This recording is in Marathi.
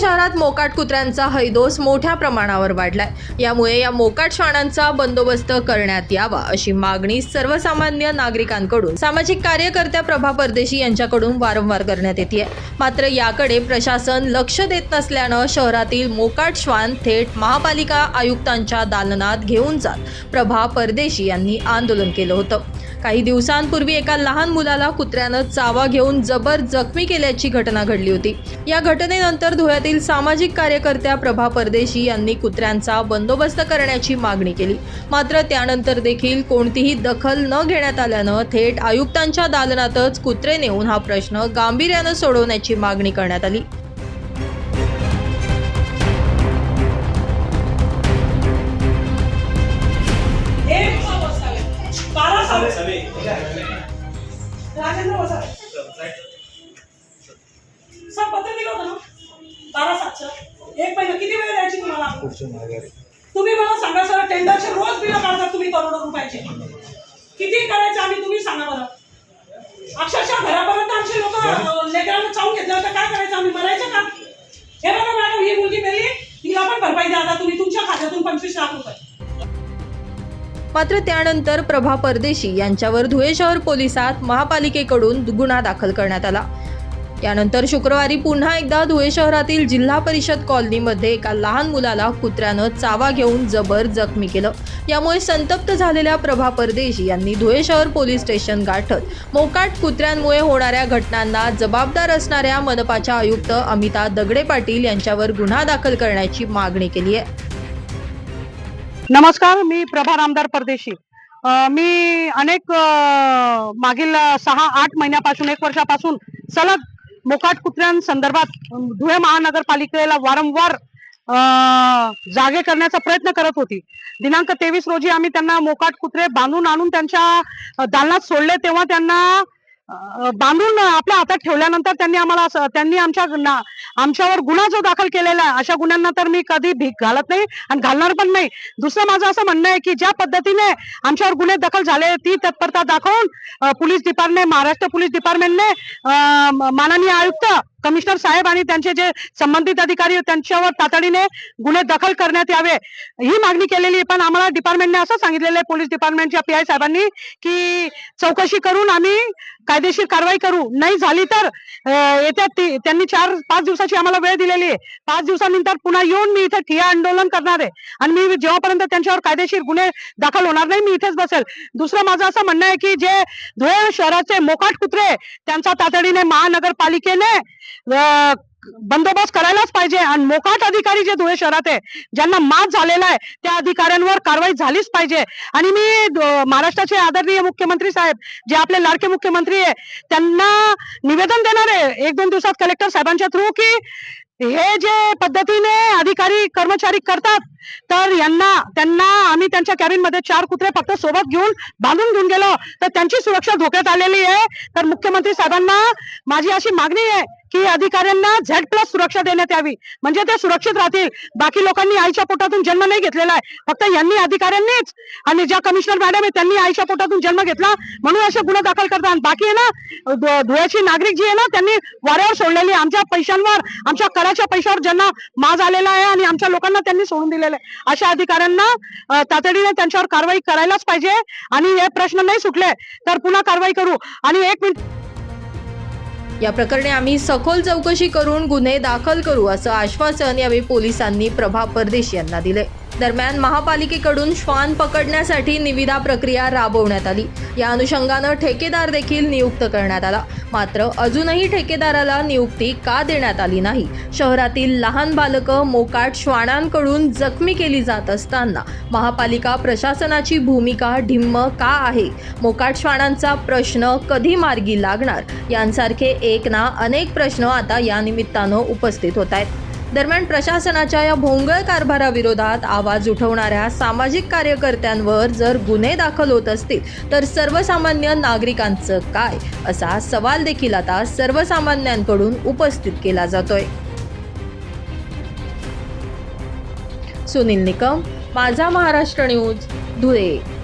शहरात मोकाट कुत्र्यांचा हैदोस मोठ्या प्रमाणावर वाढलाय. यामुळे या मोकाट श्वानांचा बंदोबस्त करण्यात यावा अशी मागणी सर्वसामान्य नागरिकांकडून सामाजिक कार्यकर्त्या प्रभा परदेशी यांच्याकडून वारंवार करण्यात येते मात्र याकडे प्रशासन लक्ष देत नसल्यानं शहरातील मोकाट श्वान थेट महापालिका आयुक्तांच्या दालनात घेऊन जात प्रभा परदेशी यांनी आंदोलन केलं होतं. काही दिवसांपूर्वी एका लहान मुलाला कुत्र्यानं चावा घेऊन जबर जखमी केल्याची घटना घडली होती. या घटनेनंतर धुळ्यातील सामाजिक कार्यकर्त्या प्रभा परदेशी यांनी कुत्र्यांचा बंदोबस्त करण्याची मागणी केली. मात्र त्यानंतर देखील कोणतीही दखल न घेण्यात आल्यानं थेट आयुक्तांच्या दालनातच कुत्रे नेऊन हा प्रश्न गांभीर्यानं सोडवण्याची मागणी करण्यात आली. राजेंद्र वसावे सर पत्र दिलं होतं ना बारा सातशे एक महिना किती वेळ द्यायची तुम्हाला तुम्ही मला सांगा सर टेंडरचे रोज बिलं काढतात तुम्ही करोडो रुपयाचे किती करायचे आम्ही तुम्ही सांगा बरं अक्षरशः घरापर्यंत आमचे लोक लेकरांना चावून घेतलं तर काय करायचं आम्ही मरायचं का हे बघा मॅडम ही मुलगी मेली तिला पण भरपाई द्या आता तुम्ही तुमच्या खात्यातून पंचवीस लाख रुपये मात्र त्यानंतर प्रभा परदेशी यांच्यावर धुळे शहर पोलिसात महापालिकेकडून गुन्हा दाखल करण्यात आला. यानंतर शुक्रवारी पुन्हा एकदा धुळे शहरातील जिल्हा परिषद कॉलनीमध्ये एका लहान मुलाला कुत्र्यानं चावा घेऊन जबर जखमी केलं. यामुळे संतप्त झालेल्या प्रभा परदेशी यांनी धुळे शहर पोलीस स्टेशन गाठत मोकाट कुत्र्यांमुळे होणाऱ्या घटनांना जबाबदार असणाऱ्या मनपाच्या आयुक्त अमिता दगडे पाटील यांच्यावर गुन्हा दाखल करण्याची मागणी केली आहे. नमस्कार मी प्रभा रामदार परदेशी. मी अनेक मागील सहा आठ महिन्यापासून एक वर्षापासून सलग मोकाट कुत्र्यांसंदर्भात धुळे महानगरपालिकेला वारंवार जागे करण्याचा प्रयत्न करत होती. दिनांक तेवीस रोजी आम्ही त्यांना मोकाट कुत्रे बांधून आणून त्यांच्या दालनात सोडले तेव्हा त्यांना बांधून आपल्या हातात ठेवल्यानंतर त्यांनी आम्हाला असं- त्यांनी आमच्या आमच्यावर गुन्हा जो दाखल केलेला आहे अशा गुन्ह्यांना तर मी कधी भीक घालत नाही आणि घालणार पण नाही. दुसरं माझं असं म्हणणं आहे की ज्या पद्धतीने आमच्यावर गुन्हे दाखल झाले ती तत्परता दाखवून पोलीस डिपार्टमेंट महाराष्ट्र पोलीस डिपार्टमेंटने माननीय आयुक्त कमिशनर साहेब आणि त्यांचे जे संबंधित अधिकारी त्यांच्यावर तातडीने गुन्हे दाखल करण्यात यावे ही मागणी केलेली आहे. पण आम्हाला डिपार्टमेंटने असं सांगितलेलं आहे पोलीस डिपार्टमेंटच्या पी आय साहेबांनी की चौकशी करून आम्ही कायदेशीर कारवाई करू. नाही झाली तर येत्या त्यांनी चार पाच दिवसाची आम्हाला वेळ दिलेली आहे. पाच दिवसानंतर पुन्हा येऊन मी इथे ठिया आंदोलन करणार आहे. आणि मी जेव्हापर्यंत त्यांच्यावर कायदेशीर गुन्हे दाखल होणार नाही मी इथेच बसेल. दुसरं माझं असं म्हणणं आहे की जे धुळे शहराचे मोकाट कुत्रे त्यांचा तातडीने महानगरपालिकेने बंदोबस्त करायलाच पाहिजे. आणि मोकाट अधिकारी जे धुळे शहरात आहे ज्यांना मात झालेला आहे त्या अधिकाऱ्यांवर कारवाई झालीच पाहिजे. आणि मी महाराष्ट्राचे आदरणीय मुख्यमंत्री साहेब जे आपले लाडके मुख्यमंत्री आहे त्यांना निवेदन देणार आहे एक दोन दिवसात कलेक्टर साहेबांच्या थ्रू की हे जे पद्धतीने अधिकारी कर्मचारी करतात तर यांना त्यांना आम्ही त्यांच्या कॅबिनमध्ये चार कुत्रे फक्त सोबत घेऊन बांधून घेऊन गेलो. तर त्यांची सुरक्षा धोक्यात आलेली आहे. तर मुख्यमंत्री साहेबांना माझी अशी मागणी आहे की अधिकाऱ्यांना झेड प्लस सुरक्षा देण्यात यावी. म्हणजे ते सुरक्षित राहतील. बाकी लोकांनी आईच्या पोटातून जन्म नाही घेतलेला आहे. फक्त यांनी अधिकाऱ्यांनीच आणि ज्या कमिशनर मॅडम आहे त्यांनी आईच्या पोटातून जन्म घेतला म्हणून असे गुन्हे दाखल करतात. आणि बाकी आहे ना धुळ्याची नागरिक जी आहे ना त्यांनी वाऱ्यावर सोडलेली आहे. आमच्या पैशांवर आमच्या कराच्या पैशावर ज्यांना माज आलेला आहे आणि आमच्या लोकांना त्यांनी सोडून दिलेलं आहे. अशा अधिकाऱ्यांना तातडीने त्यांच्यावर कारवाई करायलाच पाहिजे आणि हे प्रश्न नाही सुटले तर पुन्हा कारवाई करू. आणि एक मिनिट. या प्रकरणी आम्ही सखोल चौकशी करून गुन्हे दाखल करू असं आश्वासन यावेळी पोलिसांनी प्रभा परदेशी यांना दिले दरम्यान महापालिकेकडून श्वान पकडण्यासाठी निविदा प्रक्रिया राबवण्यात आली. या अनुषंगानं ठेकेदार देखील नियुक्त करण्यात आला. मात्र अजूनही ठेकेदाराला नियुक्ती का देण्यात आली नाही? शहरातील लहान बालकं मोकाट श्वानांकडून जखमी केली जात असताना महापालिका प्रशासनाची भूमिका ढिम्म का आहे? मोकाट श्वानांचा प्रश्न कधी मार्गी लागणार? यांसारखे एक ना अनेक प्रश्न आता या निमित्तानं उपस्थित होत आहेत. दरम्यान प्रशासनाच्या या भोंगळ कारभाराविरोधात आवाज उठवणाऱ्या सामाजिक कार्यकर्त्यांवर जर गुन्हे दाखल होत असतील तर सर्वसामान्य नागरिकांचं काय? असा सवाल देखील आता सर्वसामान्यांकडून उपस्थित केला जातोय. सुनील निकम माझा महाराष्ट्र न्यूज धुळे.